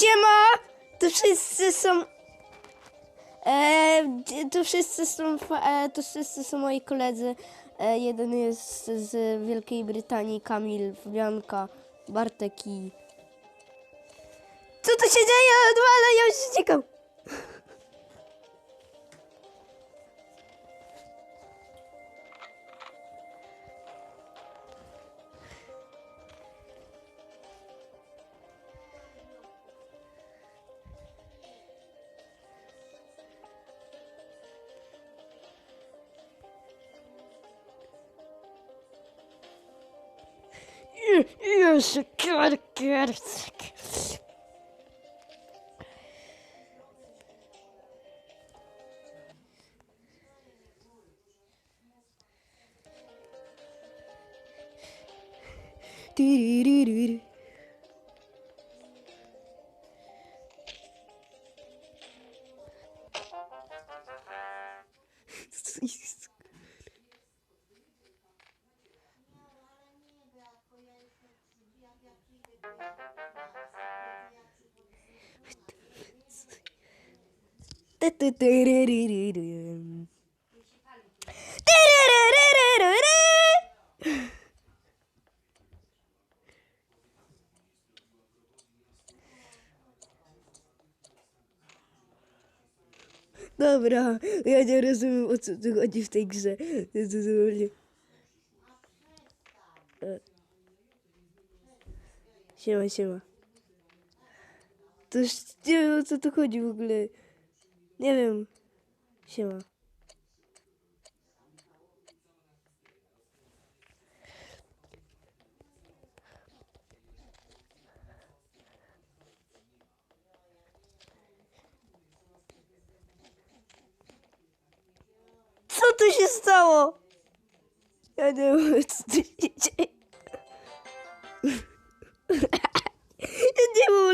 Siema! To wszyscy są... E, to wszyscy są... E, to wszyscy są moi koledzy. E, jeden jest z Wielkiej Brytanii, Kamil, Bianka, Bartek i... Co tu się dzieje? No ale ja już uciekam. Jezu, karkarcek. Tyryryryry. Co jest? Tytytyryryryry. Tyryryryryry. Dobra, ja nie rozumiem o co tu chodzi w tej grze. To jest zupełnie... E. Siema, siema. To już nie wiem o co tu chodzi w ogóle. Nie wiem. Siema. Co tu się stało? Ja nie wiem, co tu się dzieje.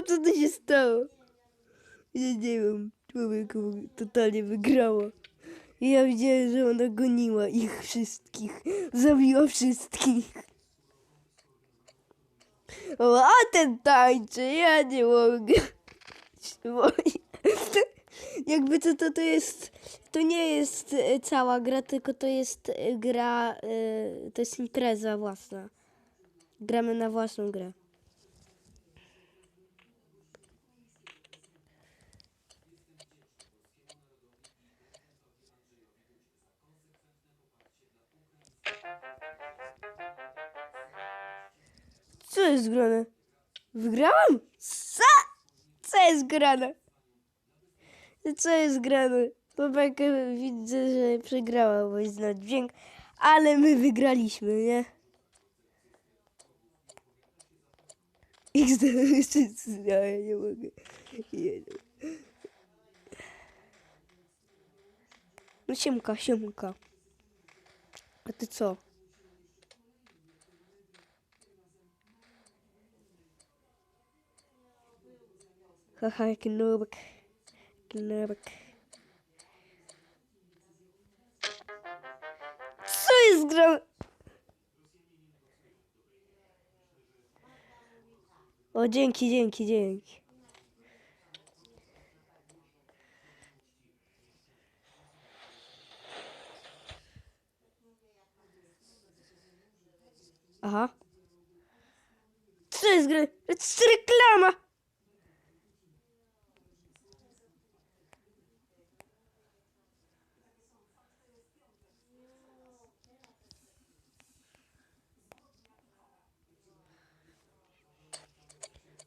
Co tu się stało. Ja nie wiem, człowieku totalnie wygrała. Ja widziałem, że ona goniła ich wszystkich. Zabiła wszystkich. O, a ten tańczy, ja nie mogę. Jakby to, to, to jest, to nie jest e, cała gra, tylko to jest e, gra, e, to jest impreza własna. Gramy na własną grę. Jest grane? Wygrałam? Co? Co jest grane? Co jest grane? Babeka widzę, że przegrała, bo jest na dźwięk, ale my wygraliśmy, nie? XD, ja nie mogę. Nie, nie. No siemka, siemka. A ty co? Haha. Jaki nubek. Co jest grane? O, dzięki, dzięki, dzięki. Aha. Co jest grane? To jest reklama!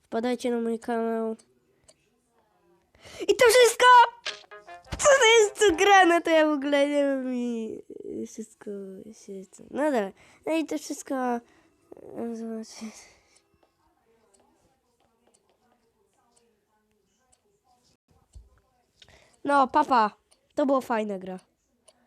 Wpadajcie na mój kanał. I to wszystko! Co to jest tu grane? To ja w ogóle nie wiem i wszystko się... No dobra. No i to wszystko... e, Zobaczcie. No, papa. To była fajna gra.